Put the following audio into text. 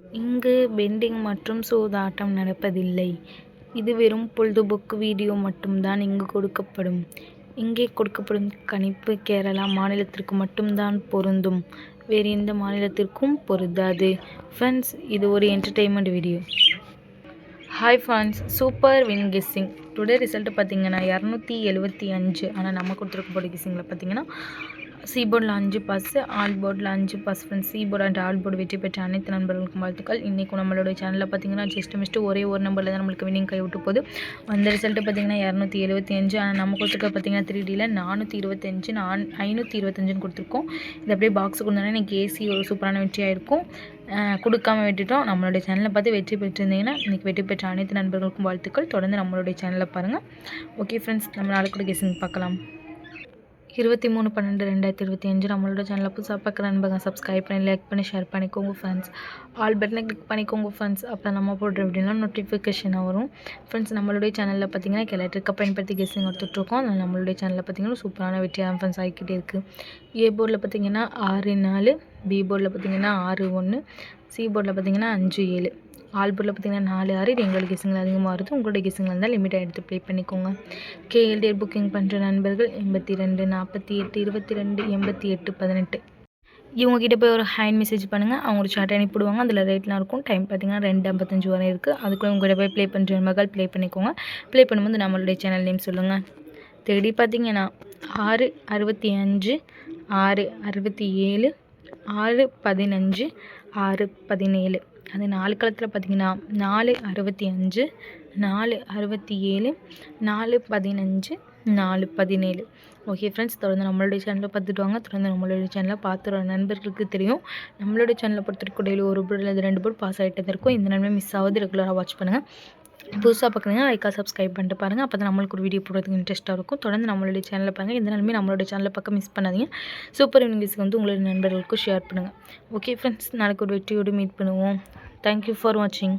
இங்கு பெண்டிங் மற்றும் சூதாட்டம் நடப்பதில்லை. இது வெறும் பொழுதுபோக்கு வீடியோ மட்டும்தான் இங்கு கொடுக்கப்படும். இங்கே கொடுக்கப்படும் கணிப்பு கேரளா மாநிலத்திற்கு மட்டும்தான் பொருந்தும். வேறு எந்த மாநிலத்திற்கும் பொருந்தாது. ஃப்ரெண்ட்ஸ் இது ஒரு entertainment video hi friends super win guessing today result பார்த்தீங்கன்னா இரநூத்தி எழுபத்தி அஞ்சு. ஆனால் நம்ம கொடுத்துருக்க போட கெஸ்ஸிங்கில் பார்த்தீங்கன்னா சி போர்டில் அஞ்சு பஸ் ஆல் போர்டில் அஞ்சு pass friends C board and all board வெற்றி பெற்ற அனைத்து நண்பர்களுக்கும் வாழ்த்துக்கள். இன்றைக்கும் நம்மளோட சேனலில் பார்த்தீங்கன்னா ஜஸ்ட் மிஸ்ட்டு ஒரே ஒரு நம்பரில் தான் நம்மளுக்கு வினிங் கை விட்டு போகுது. அந்த ரிசல்ட்டு பார்த்தீங்கன்னா இரநூத்தி எழுபத்தி அஞ்சு. ஆனால் நம்ம கொடுத்துருக்க பார்த்தீங்கன்னா த்ரீ டியில் நானூற்றி இருபத்தஞ்சு நான் ஐநூற்றி இருபத்தஞ்சுன்னு கொடுத்துருக்கோம். இது அப்படியே பாக்ஸ் கொடுத்தோன்னா எனக்கு ஏசி ஒரு சூப்பரான வெற்றியாக இருக்கும். கொடுக்காம விட்டுட்டோம். நம்மளுடைய சேனலை பார்த்து வெற்றி பெற்றிருந்தீங்கன்னா இன்றைக்கி வெற்றி பெற்ற அனைத்து நண்பர்களுக்கும் வாழ்த்துக்கள். தொடர்ந்து நம்மளுடைய சேனலை பாருங்கள் ஓகே ஃப்ரெண்ட்ஸ் நம்ம நாளைக்கு கூட கெஸிங் பார்க்கலாம். இருபத்தி மூணு பன்னெண்டு ரெண்டாயிரத்தி இருபத்தி அஞ்சு. நம்மளோட சேனலை புதுசாக பார்க்குற நண்பங்க சப்ஸ்கிரைப் பண்ணி லைக் பண்ணி ஷேர் பண்ணிக்கோங்க ஃப்ரெண்ட்ஸ் ஆல் பட்டனை கிளிக் பண்ணிக்கோங்க ஃப்ரெண்ட்ஸ் அப்போ நம்ம போடுற அப்படின்னா நோட்டிஃபிகேஷனாக வரும். ஃப்ரெண்ட்ஸ் நம்மளுடைய சேனலில் பார்த்தீங்கன்னா எலக்ட்ரிக்கை பயன்படுத்தி கெஸ்ஸிங் எடுத்துகிட்ருக்கோம் அதனால் நம்மளுடைய சேனலில் பார்த்தீங்கன்னா சூப்பரான வெற்றியாக ஃப்ரெண்ட்ஸ் ஆகிக்கிட்டே இருக்குது ஏ போர்டில் பார்த்தீங்கன்னா ஆறு நாலு. பி போர்டில் பார்த்தீங்கன்னா ஆறு ஒன்று சி போர்டில் பார்த்தீங்கன்னா அஞ்சு ஏழு. ஆல்பூரில் பார்த்தீங்கன்னா நாலு ஆறு இது எங்களோட கெஸிங்கில் அதிகமாக வருது. உங்களோட கெஸிங்கில் இருந்தால் லிமிட்டாக எடுத்து ப்ளே பண்ணிக்கோங்க. கேஎல்டிஆர் புக்கிங் பண்ணுற நண்பர்கள் எண்பத்தி ரெண்டு நாற்பத்தி எட்டு இருபத்தி ரெண்டு எண்பத்தி எட்டு பதினெட்டு. இவங்ககிட்ட போய் ஒரு ஹேண்ட் மெசேஜ் பண்ணுங்கள் அவங்க ஒரு சார்ட் அனுப்பிவிடுவாங்க. அதில் ரேட்லாம் இருக்கும். டைம் பார்த்தீங்கன்னா ரெண்டு ஐம்பத்தஞ்சு வரை இருக்குது அதுக்குள்ளே உங்கள்கிட்ட போய் ப்ளே பண்ணுற மகள் ப்ளே பண்ணிக்கோங்க. ப்ளே பண்ணும்போது நம்மளுடைய சேனல் நேம் சொல்லுங்கள் தேடி பார்த்தீங்கன்னா ஆறு அறுபத்தி அஞ்சு ஆறு அறுபத்தி ஏழு ஆறு பதினஞ்சு ஆறு பதினேழு. அது நாலு காலத்தில் பார்த்தீங்கன்னா நாலு அறுபத்தி அஞ்சு நாலு அறுபத்தி ஏழு நாலு பதினஞ்சு நாலு பதினேழு. ஓகே ஃப்ரெண்ட்ஸ் தொடர்ந்து நம்மளுடைய சேனலை பார்த்துட்டு வாங்க. தொடர்ந்து நம்மளுடைய சேனலை பார்த்துற நண்பர்களுக்கு தெரியும். நம்மளுடைய சேனலை பொறுத்தவரைக்கும் ஒரு போர்டு இல்லை ரெண்டு போர்டு பாஸ் ஆகிட்டே இருக்கும். இந்த நன்மை மிஸ் ஆகுது ரெகுலராக வாட்ச் பண்ணுங்கள் புதுசாக பார்க்குறீங்கன்னா லைக்காக சப்ஸ்கிரைப் பண்ணிட்டு பாருங்கள் அப்போ தான் நம்மளுக்கு ஒரு வீடியோ போடுறதுக்கு இன்ட்ரெஸ்ட்டாக இருக்கும். தொடர்ந்து நம்மளுடைய சேனலில் பாருங்கள் எந்த நாளுமே நம்மளுடைய சேனலை பக்கம் மிஸ் பண்ணாதீங்க. சூப்பர் இங்கிலீஸ்க்கு வந்து உங்களுடைய நண்பர்களுக்கும் ஷேர் பண்ணுங்கள் ஓகே ஃப்ரெண்ட்ஸ் நாளைக்கு ஒரு வெற்றியோடு மீட் பண்ணுவோம். தேங்க்யூ ஃபார் வாட்சிங்